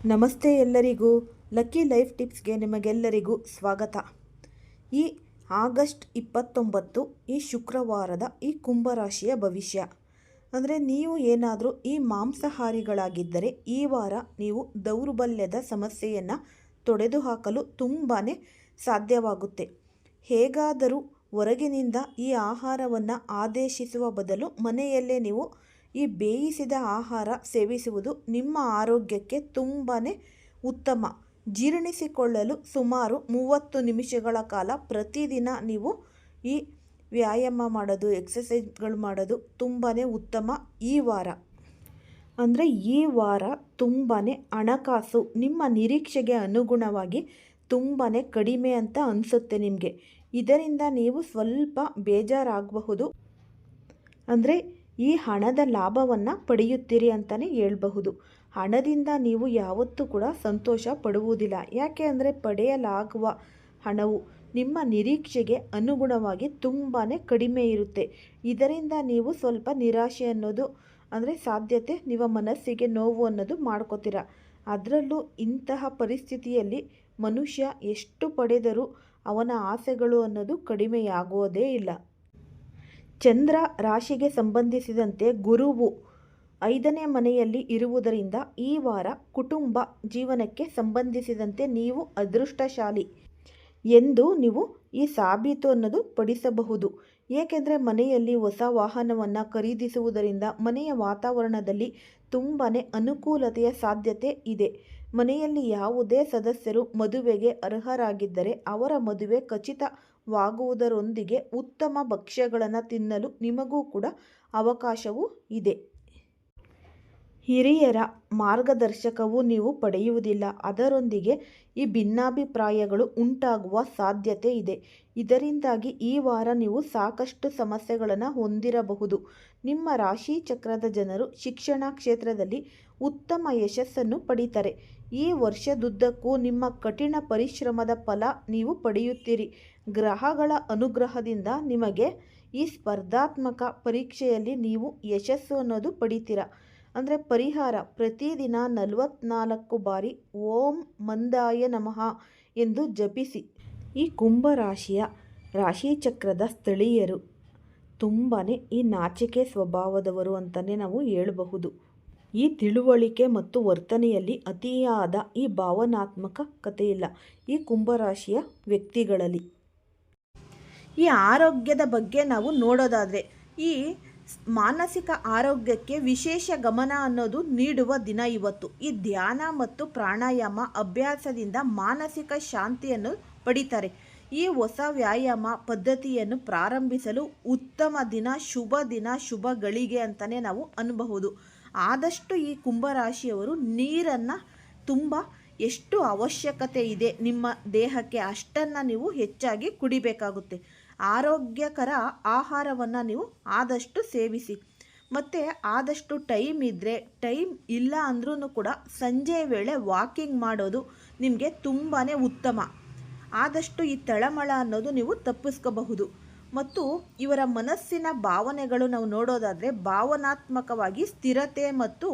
ನಮಸ್ತೆ ಎಲ್ಲರಿಗೂ. Lucky life ಟಿಪ್ಸ್ಗೆ ನಿಮಗೆಲ್ಲರಿಗೂ ಸ್ವಾಗತ. ಈ ಆಗಸ್ಟ್ ಇಪ್ಪತ್ತೊಂಬತ್ತು, ಈ ಶುಕ್ರವಾರದ ಈ ಕುಂಭರಾಶಿಯ ಭವಿಷ್ಯ. ಅಂದರೆ ನೀವು ಏನಾದರೂ ಈ ಮಾಂಸಾಹಾರಿಗಳಾಗಿದ್ದರೆ ಈ ವಾರ ನೀವು ದೌರ್ಬಲ್ಯದ ಸಮಸ್ಯೆಯನ್ನು ತೊಡೆದುಹಾಕಲು ತುಂಬಾ ಸಾಧ್ಯವಾಗುತ್ತೆ. ಹೇಗಾದರೂ ಹೊರಗಿನಿಂದ ಈ ಆಹಾರವನ್ನು ಆದೇಶಿಸುವ ಬದಲು ಮನೆಯಲ್ಲೇ ನೀವು ಈ ಬೇಯಿಸಿದ ಆಹಾರ ಸೇವಿಸುವುದು ನಿಮ್ಮ ಆರೋಗ್ಯಕ್ಕೆ ತುಂಬಾ ಉತ್ತಮ. ಜೀರ್ಣಿಸಿಕೊಳ್ಳಲು ಸುಮಾರು ಮೂವತ್ತು ನಿಮಿಷಗಳ ಕಾಲ ಪ್ರತಿದಿನ ನೀವು ಈ ವ್ಯಾಯಾಮ ಮಾಡೋದು ಎಕ್ಸಸೈಸ್ಗಳು ಮಾಡೋದು ತುಂಬಾ ಉತ್ತಮ ಈ ವಾರ. ಅಂದರೆ ಈ ವಾರ ತುಂಬಾ ಹಣಕಾಸು ನಿಮ್ಮ ನಿರೀಕ್ಷೆಗೆ ಅನುಗುಣವಾಗಿ ತುಂಬಾ ಕಡಿಮೆ ಅಂತ ಅನಿಸುತ್ತೆ ನಿಮಗೆ. ಇದರಿಂದ ನೀವು ಸ್ವಲ್ಪ ಬೇಜಾರಾಗಬಹುದು. ಅಂದರೆ ಈ ಹಣದ ಲಾಭವನ್ನು ಪಡೆಯುತ್ತೀರಿ ಅಂತಲೇ ಹೇಳ್ಬಹುದು. ಹಣದಿಂದ ನೀವು ಯಾವತ್ತೂ ಕೂಡ ಸಂತೋಷ ಪಡುವುದಿಲ್ಲ. ಯಾಕೆ ಅಂದರೆ ಪಡೆಯಲಾಗುವ ಹಣವು ನಿಮ್ಮ ನಿರೀಕ್ಷೆಗೆ ಅನುಗುಣವಾಗಿ ತುಂಬಾ ಕಡಿಮೆ ಇರುತ್ತೆ. ಇದರಿಂದ ನೀವು ಸ್ವಲ್ಪ ನಿರಾಶೆ ಅನ್ನೋದು ಅಂದರೆ ಸಾಧ್ಯತೆ, ನಿಮ್ಮ ಮನಸ್ಸಿಗೆ ನೋವು ಅನ್ನೋದು ಮಾಡ್ಕೋತೀರ. ಅದರಲ್ಲೂ ಇಂತಹ ಪರಿಸ್ಥಿತಿಯಲ್ಲಿ ಮನುಷ್ಯ ಎಷ್ಟು ಪಡೆದರೂ ಅವನ ಆಸೆಗಳು ಅನ್ನೋದು ಕಡಿಮೆಯಾಗುವುದೇ ಇಲ್ಲ. ಚಂದ್ರ ರಾಶಿಗೆ ಸಂಬಂಧಿಸಿದಂತೆ ಗುರುವು ಐದನೇ ಮನೆಯಲ್ಲಿ ಇರುವುದರಿಂದ ಈ ವಾರ ಕುಟುಂಬ ಜೀವನಕ್ಕೆ ಸಂಬಂಧಿಸಿದಂತೆ ನೀವು ಅದೃಷ್ಟಶಾಲಿ ಎಂದು ನೀವು ಈ ಸಾಬೀತು ಅನ್ನೋದು ಪಡಿಸಬಹುದು. ಏಕೆಂದರೆ ಮನೆಯಲ್ಲಿ ಹೊಸ ವಾಹನವನ್ನು ಖರೀದಿಸುವುದರಿಂದ ಮನೆಯ ವಾತಾವರಣದಲ್ಲಿ ತುಂಬಾ ಅನುಕೂಲತೆಯ ಸಾಧ್ಯತೆ ಇದೆ. ಮನೆಯಲ್ಲಿ ಯಾವುದೇ ಸದಸ್ಯರು ಮದುವೆಗೆ ಅರ್ಹರಾಗಿದ್ದರೆ ಅವರ ಮದುವೆ ಖಚಿತವಾಗುವುದರೊಂದಿಗೆ ಉತ್ತಮ ಭಕ್ಷ್ಯಗಳನ್ನು ತಿನ್ನಲು ನಿಮಗೂ ಕೂಡ ಅವಕಾಶವೂ ಇದೆ. ಹಿರಿಯರ ಮಾರ್ಗದರ್ಶಕವು ನೀವು ಪಡೆಯುವುದಿಲ್ಲ. ಅದರೊಂದಿಗೆ ಈ ಭಿನ್ನಾಭಿಪ್ರಾಯಗಳು ಉಂಟಾಗುವ ಸಾಧ್ಯತೆ ಇದೆ. ಇದರಿಂದಾಗಿ ಈ ವಾರ ನೀವು ಸಾಕಷ್ಟು ಸಮಸ್ಯೆಗಳನ್ನು ಹೊಂದಿರಬಹುದು. ನಿಮ್ಮ ರಾಶಿ ಚಕ್ರದ ಜನರು ಶಿಕ್ಷಣ ಕ್ಷೇತ್ರದಲ್ಲಿ ಉತ್ತಮ ಯಶಸ್ಸನ್ನು ಪಡೀತಾರೆ. ಈ ವರ್ಷದುದ್ದಕ್ಕೂ ನಿಮ್ಮ ಕಠಿಣ ಪರಿಶ್ರಮದ ಫಲ ನೀವು ಪಡೆಯುತ್ತೀರಿ. ಗ್ರಹಗಳ ಅನುಗ್ರಹದಿಂದ ನಿಮಗೆ ಈ ಸ್ಪರ್ಧಾತ್ಮಕ ಪರೀಕ್ಷೆಯಲ್ಲಿ ನೀವು ಯಶಸ್ಸು ಅನ್ನೋದು ಪಡಿತೀರ. ಅಂದರೆ ಪರಿಹಾರ, ಪ್ರತಿದಿನ ನಲವತ್ನಾಲ್ಕು ಬಾರಿ ಓಂ ಮಂದಾಯ ನಮಃ ಎಂದು ಜಪಿಸಿ. ಈ ಕುಂಭರಾಶಿಯ ರಾಶಿಚಕ್ರದ ಸ್ಥಳೀಯರು ತುಂಬಾ ಈ ನಾಚಿಕೆ ಸ್ವಭಾವದವರು ಅಂತಲೇ ನಾವು ಹೇಳಬಹುದು. ಈ ತಿಳುವಳಿಕೆ ಮತ್ತು ವರ್ತನೆಯಲ್ಲಿ ಅತಿಯಾದ ಈ ಭಾವನಾತ್ಮಕ ಕಥೆಯಿಲ್ಲ. ಈ ಕುಂಭರಾಶಿಯ ವ್ಯಕ್ತಿಗಳಲ್ಲಿ. ಈ ಆರೋಗ್ಯದ ಬಗ್ಗೆ ನಾವು ನೋಡೋದಾದರೆ, ಈ ಮಾನಸಿಕ ಆರೋಗ್ಯಕ್ಕೆ ವಿಶೇಷ ಗಮನ ಅನ್ನೋದು ನೀಡುವ ದಿನ ಇವತ್ತು. ಈ ಧ್ಯಾನ ಮತ್ತು ಪ್ರಾಣಾಯಾಮ ಅಭ್ಯಾಸದಿಂದ ಮಾನಸಿಕ ಶಾಂತಿಯನ್ನು ಪಡಿತಾರೆ. ಈ ಹೊಸ ವ್ಯಾಯಾಮ ಪದ್ಧತಿಯನ್ನು ಪ್ರಾರಂಭಿಸಲು ಉತ್ತಮ ದಿನ, ಶುಭ ದಿನ, ಶುಭ ಗಳಿಗೆ ಅಂತಲೇ ನಾವು ಅನ್ಬಹುದು. ಆದಷ್ಟು ಈ ಕುಂಭರಾಶಿಯವರು ನೀರನ್ನು ತುಂಬ ಎಷ್ಟು ಅವಶ್ಯಕತೆ ಇದೆ ನಿಮ್ಮ ದೇಹಕ್ಕೆ ಅಷ್ಟನ್ನು ನೀವು ಹೆಚ್ಚಾಗಿ ಕುಡಿಬೇಕಾಗುತ್ತೆ. ಆರೋಗ್ಯಕರ ಆಹಾರವನ್ನು ನೀವು ಆದಷ್ಟು ಸೇವಿಸಿ. ಮತ್ತು ಆದಷ್ಟು ಟೈಮ್ ಇದ್ದರೆ ಟೈಮ್ ಇಲ್ಲ ಅಂದ್ರೂ ಕೂಡ ಸಂಜೆ ವೇಳೆ ವಾಕಿಂಗ್ ಮಾಡೋದು ನಿಮಗೆ ತುಂಬಾ ಉತ್ತಮ. ಆದಷ್ಟು ಈ ತಳಮಳ ಅನ್ನೋದು ನೀವು ತಪ್ಪಿಸ್ಕೋಬಹುದು. ಮತ್ತು ಇವರ ಮನಸ್ಸಿನ ಭಾವನೆಗಳು ನಾವು ನೋಡೋದಾದರೆ ಭಾವನಾತ್ಮಕವಾಗಿ ಸ್ಥಿರತೆ ಮತ್ತು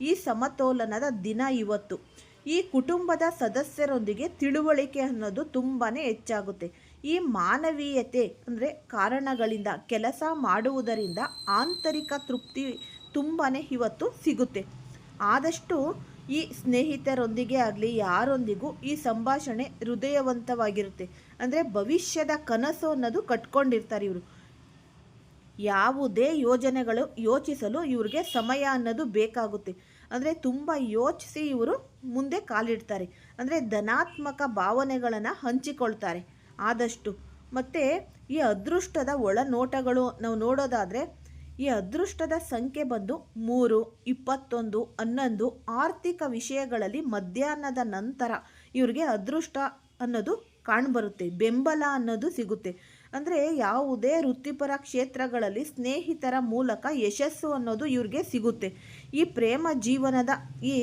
ಈ ಸಮತೋಲನದ ದಿನ ಇವತ್ತು. ಈ ಕುಟುಂಬದ ಸದಸ್ಯರೊಂದಿಗೆ ತಿಳುವಳಿಕೆ ಅನ್ನೋದು ತುಂಬಾ ಹೆಚ್ಚಾಗುತ್ತೆ. ಈ ಮಾನವೀಯತೆ ಅಂದರೆ ಕಾರಣಗಳಿಂದ, ಕೆಲಸ ಮಾಡುವುದರಿಂದ ಆಂತರಿಕ ತೃಪ್ತಿ ತುಂಬಾ ಇವತ್ತು ಸಿಗುತ್ತೆ. ಆದಷ್ಟು ಈ ಸ್ನೇಹಿತರೊಂದಿಗೆ ಆಗಲಿ, ಯಾರೊಂದಿಗೂ ಈ ಸಂಭಾಷಣೆ ಹೃದಯವಂತವಾಗಿರುತ್ತೆ. ಅಂದರೆ ಭವಿಷ್ಯದ ಕನಸು ಅನ್ನೋದು ಕಟ್ಕೊಂಡಿರ್ತಾರೆ ಇವರು. ಯಾವುದೇ ಯೋಜನೆಗಳು ಯೋಚಿಸಲು ಇವ್ರಿಗೆ ಸಮಯ ಅನ್ನೋದು ಬೇಕಾಗುತ್ತೆ. ಅಂದರೆ ತುಂಬ ಯೋಚಿಸಿ ಇವರು ಮುಂದೆ ಕಾಲಿಡ್ತಾರೆ. ಅಂದರೆ ಧನಾತ್ಮಕ ಭಾವನೆಗಳನ್ನು ಹಂಚಿಕೊಳ್ತಾರೆ. ಆದಷ್ಟು. ಮತ್ತು ಈ ಅದೃಷ್ಟದ ಒಳನೋಟಗಳು ನಾವು ನೋಡೋದಾದರೆ ಈ ಅದೃಷ್ಟದ ಸಂಖ್ಯೆ ಬಂದು ಮೂರು, ಇಪ್ಪತ್ತೊಂದು, ಹನ್ನೊಂದು ಆರ್ಥಿಕ ವಿಷಯಗಳಲ್ಲಿ ಮಧ್ಯಾಹ್ನದ ನಂತರ ಇವ್ರಿಗೆ ಅದೃಷ್ಟ ಅನ್ನೋದು ಕಾಣ್ಬರುತ್ತೆ, ಬೆಂಬಲ ಅನ್ನೋದು ಸಿಗುತ್ತೆ. ಅಂದರೆ ಯಾವುದೇ ವೃತ್ತಿಪರ ಕ್ಷೇತ್ರಗಳಲ್ಲಿ ಸ್ನೇಹಿತರ ಮೂಲಕ ಯಶಸ್ಸು ಅನ್ನೋದು ಇವ್ರಿಗೆ ಸಿಗುತ್ತೆ. ಈ ಪ್ರೇಮ ಜೀವನದ ಈ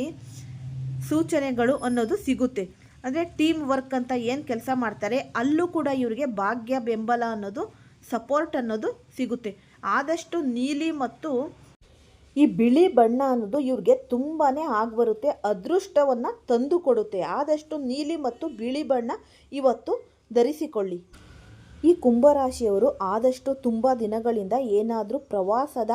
ಸೂಚನೆಗಳು ಅನ್ನೋದು ಸಿಗುತ್ತೆ. ಅಂದರೆ ಟೀಮ್ ವರ್ಕ್ ಅಂತ ಏನು ಕೆಲಸ ಮಾಡ್ತಾರೆ, ಅಲ್ಲೂ ಕೂಡ ಇವರಿಗೆ ಭಾಗ್ಯ, ಬೆಂಬಲ ಅನ್ನೋದು, ಸಪೋರ್ಟ್ ಅನ್ನೋದು ಸಿಗುತ್ತೆ. ಆದಷ್ಟು ನೀಲಿ ಮತ್ತು ಈ ಬಿಳಿ ಬಣ್ಣ ಅನ್ನೋದು ಇವ್ರಿಗೆ ತುಂಬಾ ಆಗ್ಬರುತ್ತೆ, ಅದೃಷ್ಟವನ್ನು ತಂದು ಕೊಡುತ್ತೆ ಆದಷ್ಟು ನೀಲಿ ಮತ್ತು ಬಿಳಿ ಬಣ್ಣ ಇವತ್ತು ಧರಿಸಿಕೊಳ್ಳಿ. ಈ ಕುಂಭರಾಶಿಯವರು ಆದಷ್ಟು ತುಂಬ ದಿನಗಳಿಂದ ಏನಾದರೂ ಪ್ರವಾಸದ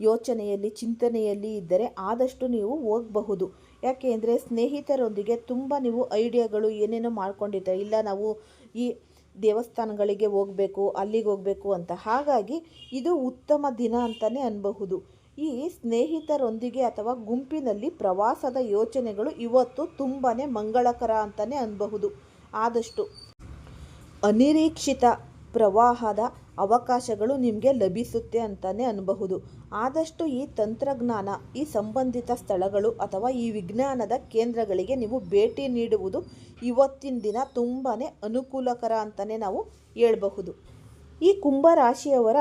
ಯೋಚನೆಯಲ್ಲಿ, ಚಿಂತನೆಯಲ್ಲಿ ಇದ್ದರೆ ಆದಷ್ಟು ನೀವು ಹೋಗಬಹುದು. ಯಾಕೆ ಅಂದರೆ ಸ್ನೇಹಿತರೊಂದಿಗೆ ತುಂಬ ನೀವು ಐಡಿಯಾಗಳು ಏನೇನೋ ಮಾಡ್ಕೊಂಡಿರ್ತಾರೆ. ಇಲ್ಲ ನಾವು ಈ ದೇವಸ್ಥಾನಗಳಿಗೆ ಹೋಗಬೇಕು, ಅಲ್ಲಿಗೆ ಹೋಗಬೇಕು ಅಂತ. ಹಾಗಾಗಿ ಇದು ಉತ್ತಮ ದಿನ ಅಂತಲೇ ಅನ್ಬಹುದು. ಈ ಸ್ನೇಹಿತರೊಂದಿಗೆ ಅಥವಾ ಗುಂಪಿನಲ್ಲಿ ಪ್ರವಾಸದ ಯೋಚನೆಗಳು ಇವತ್ತು ತುಂಬಾ ಮಂಗಳಕರ ಅಂತಲೇ ಅನ್ಬಹುದು. ಆದಷ್ಟು ಅನಿರೀಕ್ಷಿತ ಪ್ರವಾಹದ ಅವಕಾಶಗಳು ನಿಮಗೆ ಲಭಿಸುತ್ತೆ ಅಂತಲೇ ಅನ್ಬಹುದು. ಆದಷ್ಟು ಈ ತಂತ್ರಜ್ಞಾನ, ಈ ಸಂಬಂಧಿತ ಸ್ಥಳಗಳು ಅಥವಾ ಈ ವಿಜ್ಞಾನದ ಕೇಂದ್ರಗಳಿಗೆ ನೀವು ಭೇಟಿ ನೀಡುವುದು ಇವತ್ತಿನ ದಿನ ತುಂಬಾ ಅನುಕೂಲಕರ ಅಂತಲೇ ನಾವು ಹೇಳಬಹುದು. ಈ ಕುಂಭರಾಶಿಯವರ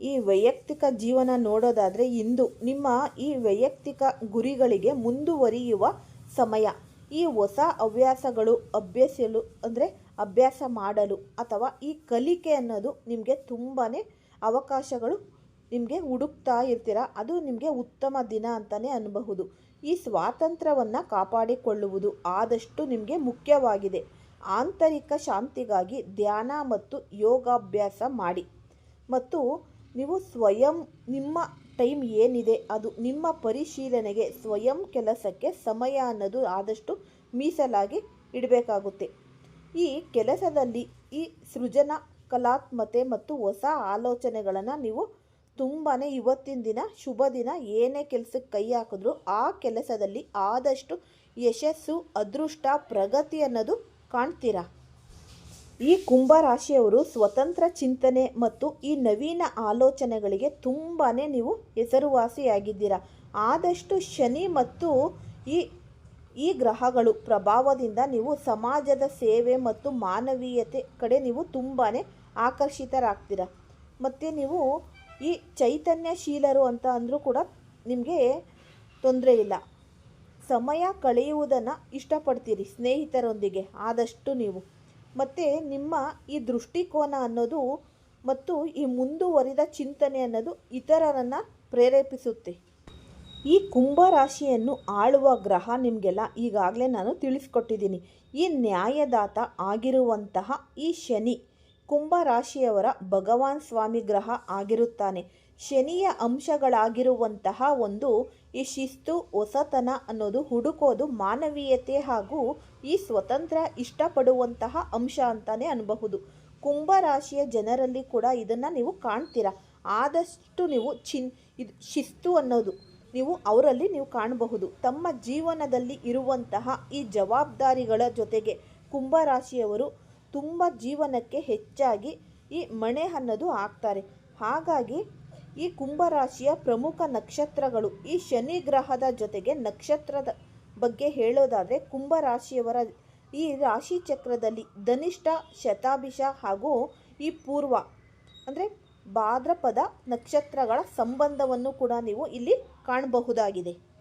ಈ ವೈಯಕ್ತಿಕ ಜೀವನ ನೋಡೋದಾದರೆ ಇಂದು ನಿಮ್ಮ ಈ ವೈಯಕ್ತಿಕ ಗುರಿಗಳಿಗೆ ಮುಂದುವರಿಯುವ ಸಮಯ. ಈ ಹೊಸ ಹವ್ಯಾಸಗಳು ಅಭ್ಯಸಿಸಲು ಅಂದರೆ ಅಭ್ಯಾಸ ಮಾಡಲು ಅಥವಾ ಈ ಕಲಿಕೆ ಅನ್ನೋದು ನಿಮಗೆ ತುಂಬಾ ಅವಕಾಶಗಳು ನಿಮಗೆ ಹುಡುಕ್ತಾ ಇರ್ತೀರ, ಅದು ನಿಮಗೆ ಉತ್ತಮ ದಿನ ಅಂತಲೇ ಅನ್ನಬಹುದು ಈ ಸ್ವಾತಂತ್ರ್ಯವನ್ನು ಕಾಪಾಡಿಕೊಳ್ಳುವುದು ಆದಷ್ಟು ನಿಮಗೆ ಮುಖ್ಯವಾಗಿದೆ. ಆಂತರಿಕ ಶಾಂತಿಗಾಗಿ ಧ್ಯಾನ ಮತ್ತು ಯೋಗಾಭ್ಯಾಸ ಮಾಡಿ. ಮತ್ತು ನೀವು ಸ್ವಯಂ, ನಿಮ್ಮ ಟೈಮ್ ಏನಿದೆ, ಅದು ನಿಮ್ಮ ಪರಿಶೀಲನೆಗೆ, ಸ್ವಯಂ ಕೆಲಸಕ್ಕೆ ಸಮಯ ಅನ್ನೋದು ಆದಷ್ಟು ಮೀಸಲಾಗಿ ಇಡಬೇಕಾಗುತ್ತೆ. ಈ ಕೆಲಸದಲ್ಲಿ ಈ ಸೃಜನ ಕಲಾತ್ಮತೆ ಮತ್ತು ಹೊಸ ಆಲೋಚನೆಗಳನ್ನು ನೀವು ತುಂಬಾ ಇವತ್ತಿನ ದಿನ, ಶುಭ ದಿನ, ಏನೇ ಕೆಲಸಕ್ಕೆ ಕೈ ಹಾಕಿದ್ರೂ ಆ ಕೆಲಸದಲ್ಲಿ ಆದಷ್ಟು ಯಶಸ್ಸು, ಅದೃಷ್ಟ, ಪ್ರಗತಿ ಅನ್ನೋದು ಕಾಣ್ತೀರಾ? ಈ ಕುಂಭರಾಶಿಯವರು ಸ್ವತಂತ್ರ ಚಿಂತನೆ ಮತ್ತು ಈ ನವೀನ ಆಲೋಚನೆಗಳಿಗೆ ತುಂಬಾ ನೀವು ಹೆಸರುವಾಸಿಯಾಗಿದ್ದೀರಾ. ಆದಷ್ಟು ಶನಿ ಮತ್ತು ಈ ಈ ಗ್ರಹಗಳು ಪ್ರಭಾವದಿಂದ ನೀವು ಸಮಾಜದ ಸೇವೆ ಮತ್ತು ಮಾನವೀಯತೆ ಕಡೆ ನೀವು ತುಂಬಾ ಆಕರ್ಷಿತರಾಗ್ತೀರ. ಮತ್ತು ನೀವು ಈ ಚೈತನ್ಯಶೀಲರು ಅಂತ ಅಂದರೂ ಕೂಡ ನಿಮಗೆ ತೊಂದರೆ ಇಲ್ಲ. ಸಮಯ ಕಳೆಯುವುದನ್ನು ಇಷ್ಟಪಡ್ತೀರಿ ಸ್ನೇಹಿತರೊಂದಿಗೆ, ಆದಷ್ಟು ನೀವು. ಮತ್ತು ನಿಮ್ಮ ಈ ದೃಷ್ಟಿಕೋನ ಅನ್ನೋದು ಮತ್ತು ಈ ಮುಂದುವರಿದ ಚಿಂತನೆ ಅನ್ನೋದು ಇತರರನ್ನು ಪ್ರೇರೇಪಿಸುತ್ತೆ. ಈ ಕುಂಭರಾಶಿಯನ್ನು ಆಳುವ ಗ್ರಹ ನಿಮಗೆಲ್ಲ ಈಗಾಗಲೇ ನಾನು ತಿಳಿಸ್ಕೊಟ್ಟಿದ್ದೀನಿ. ಈ ನ್ಯಾಯದಾತ ಆಗಿರುವಂತಹ ಈ ಶನಿ ಕುಂಭ ರಾಶಿಯವರ ಭಗವಾನ್ ಸ್ವಾಮಿ ಗ್ರಹ ಆಗಿರುತ್ತಾನೆ. ಶನಿಯ ಅಂಶಗಳಾಗಿರುವಂತಹ ಒಂದು ಈ ಶಿಸ್ತು, ಹೊಸತನ ಅನ್ನೋದು ಹುಡುಕೋದು ಮಾನವೀಯತೆ ಹಾಗೂ ಈ ಸ್ವತಂತ್ರ ಇಷ್ಟಪಡುವಂತಹ ಅಂಶ ಅಂತಾನೆ ಅನ್ಬಹುದು. ಕುಂಭರಾಶಿಯ ಜನರಲ್ಲಿ ಕೂಡ ಇದನ್ನು ನೀವು ಕಾಣ್ತೀರಾ? ಆದಷ್ಟು ನೀವು ಚಿನ್ ಇದು ಶಿಸ್ತು ಅನ್ನೋದು ನೀವು ಅವರಲ್ಲಿ ನೀವು ಕಾಣಬಹುದು. ತಮ್ಮ ಜೀವನದಲ್ಲಿ ಇರುವಂತಹ ಈ ಜವಾಬ್ದಾರಿಗಳ ಜೊತೆಗೆ ಕುಂಭರಾಶಿಯವರು ತುಂಬ ಜೀವನಕ್ಕೆ ಹೆಚ್ಚಾಗಿ ಈ ಮಣೆ ಅನ್ನೋದು ಆಗ್ತಾರೆ ಹಾಗಾಗಿ ಈ ಕುಂಭರಾಶಿಯ ಪ್ರಮುಖ ನಕ್ಷತ್ರಗಳು, ಈ ಶನಿ ಗ್ರಹದ ಜೊತೆಗೆ ನಕ್ಷತ್ರದ ಬಗ್ಗೆ ಹೇಳೋದಾದರೆ ಕುಂಭರಾಶಿಯವರ ಈ ರಾಶಿ ಚಕ್ರದಲ್ಲಿ ಧನಿಷ್ಠ, ಶತಾಭಿಷ ಹಾಗೂ ಈ ಪೂರ್ವ ಅಂದರೆ ಭಾದ್ರಪದ ನಕ್ಷತ್ರಗಳ ಸಂಬಂಧವನ್ನು ಕೂಡ ನೀವು ಇಲ್ಲಿ ಕಾಣಬಹುದಾಗಿದೆ.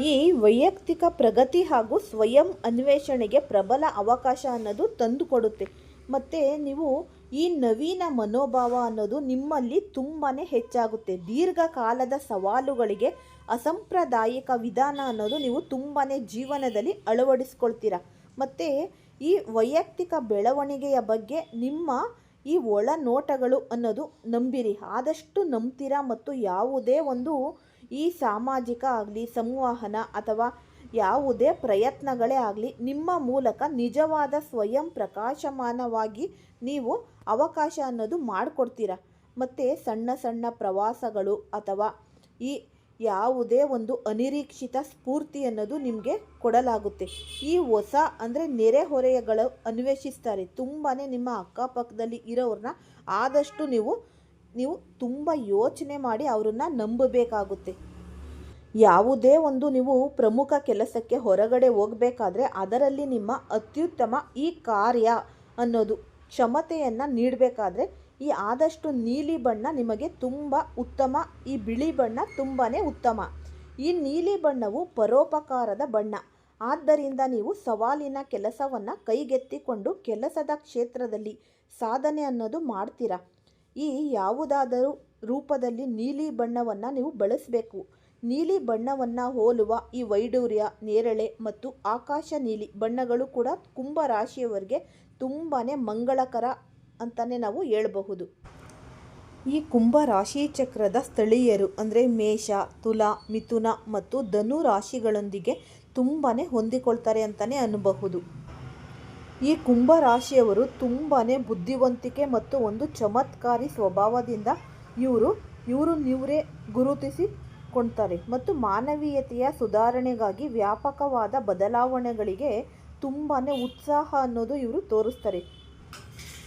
ಈ ವೈಯಕ್ತಿಕ ಪ್ರಗತಿ ಹಾಗೂ ಸ್ವಯಂ ಅನ್ವೇಷಣೆಗೆ ಪ್ರಬಲ ಅವಕಾಶ ಅನ್ನೋದು ತಂದುಕೊಡುತ್ತೆ. ಮತ್ತು ನೀವು ಈ ನವೀನ ಮನೋಭಾವ ಅನ್ನೋದು ನಿಮ್ಮಲ್ಲಿ ತುಂಬಾ ಹೆಚ್ಚಾಗುತ್ತೆ. ದೀರ್ಘಕಾಲದ ಸವಾಲುಗಳಿಗೆ ಅಸಂಪ್ರದಾಯಿಕ ವಿಧಾನ ಅನ್ನೋದು ನೀವು ತುಂಬಾ ಜೀವನದಲ್ಲಿ ಅಳವಡಿಸ್ಕೊಳ್ತೀರ. ಮತ್ತು ಈ ವೈಯಕ್ತಿಕ ಬೆಳವಣಿಗೆಯ ಬಗ್ಗೆ ನಿಮ್ಮ ಈ ಒಳ ನೋಟಗಳು ಅನ್ನೋದು ನಂಬಿರಿ. ಆದಷ್ಟು ನಂಬ್ತೀರಾ ಮತ್ತು ಯಾವುದೇ ಒಂದು ಈ ಸಾಮಾಜಿಕ ಆಗಲಿ, ಸಂವಹನ ಅಥವಾ ಯಾವುದೇ ಪ್ರಯತ್ನಗಳೇ ಆಗಲಿ, ನಿಮ್ಮ ಮೂಲಕ ನಿಜವಾದ ಸ್ವಯಂ ಪ್ರಕಾಶಮಾನವಾಗಿ ನೀವು ಅವಕಾಶ ಅನ್ನೋದು ಮಾಡಿಕೊಡ್ತೀರ. ಮತ್ತು ಸಣ್ಣ ಸಣ್ಣ ಪ್ರವಾಸಗಳು ಅಥವಾ ಈ ಯಾವುದೇ ಒಂದು ಅನಿರೀಕ್ಷಿತ ಸ್ಫೂರ್ತಿ ಅನ್ನೋದು ನಿಮಗೆ ಕೊಡಲಾಗುತ್ತೆ. ಈ ಹೊಸ ಅಂದರೆ ನೆರೆಹೊರೆಯಗಳು ಅನ್ವೇಷಿಸ್ತಾರೆ. ತುಂಬಾ ನಿಮ್ಮ ಅಕ್ಕಪಕ್ಕದಲ್ಲಿ ಇರೋರನ್ನ ಆದಷ್ಟು ನೀವು ನೀವು ತುಂಬ ಯೋಚನೆ ಮಾಡಿ ಅವರನ್ನು ನಂಬಬೇಕಾಗುತ್ತೆ. ಯಾವುದೇ ಒಂದು ನೀವು ಪ್ರಮುಖ ಕೆಲಸಕ್ಕೆ ಹೊರಗಡೆ ಹೋಗಬೇಕಾದ್ರೆ ಅದರಲ್ಲಿ ನಿಮ್ಮ ಅತ್ಯುತ್ತಮ ಈ ಕಾರ್ಯ ಅನ್ನೋದು ಕ್ಷಮತೆಯನ್ನು ನೀಡಬೇಕಾದ್ರೆ ಈ ಆದಷ್ಟು ನೀಲಿ ಬಣ್ಣ ನಿಮಗೆ ತುಂಬ ಉತ್ತಮ, ಈ ಬಿಳಿ ಬಣ್ಣ ತುಂಬಾ ಉತ್ತಮ. ಈ ನೀಲಿ ಬಣ್ಣವು ಪರೋಪಕಾರದ ಬಣ್ಣ. ಆದ್ದರಿಂದ ನೀವು ಸವಾಲಿನ ಕೆಲಸವನ್ನು ಕೈಗೆತ್ತಿಕೊಂಡು ಕೆಲಸದ ಕ್ಷೇತ್ರದಲ್ಲಿ ಸಾಧನೆ ಅನ್ನೋದು ಮಾಡ್ತೀರಾ? ಈ ಯಾವುದಾದರೂ ರೂಪದಲ್ಲಿ ನೀಲಿ ಬಣ್ಣವನ್ನು ನೀವು ಬಳಸಬೇಕು. ನೀಲಿ ಬಣ್ಣವನ್ನು ಹೋಲುವ ಈ ವೈಡೂರ್ಯ, ನೇರಳೆ ಮತ್ತು ಆಕಾಶ ನೀಲಿ ಬಣ್ಣಗಳು ಕೂಡ ಕುಂಭ ರಾಶಿಯವರಿಗೆ ತುಂಬಾ ಮಂಗಳಕರ ಅಂತಲೇ ನಾವು ಹೇಳಬಹುದು. ಈ ಕುಂಭ ರಾಶಿ ಚಕ್ರದ ಸ್ಥಳೀಯರು ಅಂದರೆ ಮೇಷ, ತುಲಾ, ಮಿಥುನ ಮತ್ತು ಧನು ರಾಶಿಗಳೊಂದಿಗೆ ತುಂಬಾ ಹೊಂದಿಕೊಳ್ತಾರೆ ಅಂತಲೇ ಅನ್ನಬಹುದು. ಈ ಕುಂಭ ರಾಶಿಯವರು ತುಂಬಾ ಬುದ್ಧಿವಂತಿಕೆ ಮತ್ತು ಒಂದು ಚಮತ್ಕಾರಿ ಸ್ವಭಾವದಿಂದ ಇವರು ಇವರು ಇವರೇ ಗುರುತಿಸಿಕೊಳ್ತಾರೆ ಮತ್ತು ಮಾನವೀಯತೆಯ ಸುಧಾರಣೆಗಾಗಿ ವ್ಯಾಪಕವಾದ ಬದಲಾವಣೆಗಳಿಗೆ ತುಂಬಾ ಉತ್ಸಾಹ ಅನ್ನೋದು ಇವರು ತೋರಿಸ್ತಾರೆ.